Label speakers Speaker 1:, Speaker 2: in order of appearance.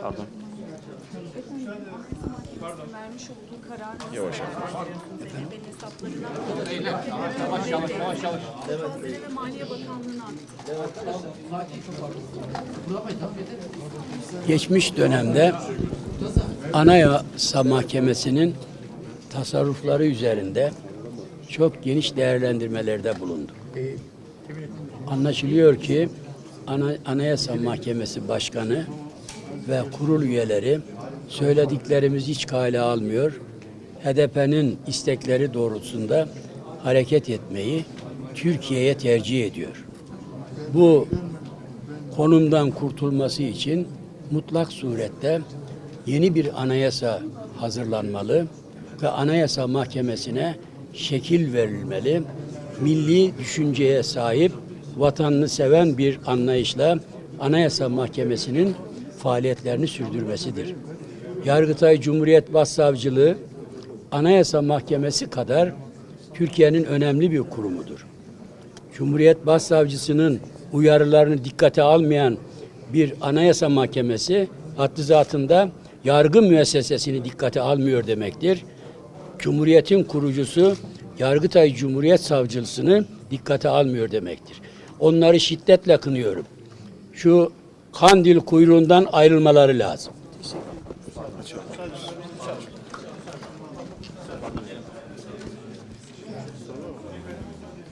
Speaker 1: Pardon.
Speaker 2: Vermiş olduğu karar
Speaker 3: geçmiş dönemde Anayasa Mahkemesi'nin tasarrufları üzerinde çok geniş değerlendirmelerde bulundu. Anlaşılıyor ki Ana- Anayasa Mahkemesi Başkanı ve kurul üyeleri söylediklerimizi hiç kale almıyor. HDP'nin istekleri doğrultusunda hareket etmeyi Türkiye'ye tercih ediyor. Bu konumdan kurtulması için mutlak surette yeni bir anayasa hazırlanmalı ve anayasa mahkemesine şekil verilmeli. Milli düşünceye sahip, vatanını seven bir anlayışla anayasa mahkemesinin faaliyetlerini sürdürmesidir. Yargıtay Cumhuriyet Başsavcılığı Anayasa Mahkemesi kadar Türkiye'nin önemli bir kurumudur. Cumhuriyet Başsavcısının uyarılarını dikkate almayan bir anayasa mahkemesi haddi zatında yargı müessesesini dikkate almıyor demektir. Cumhuriyetin kurucusu Yargıtay Cumhuriyet Savcılığını dikkate almıyor demektir. Onları şiddetle kınıyorum. Şu kandil kuyruğundan ayrılmaları lazım.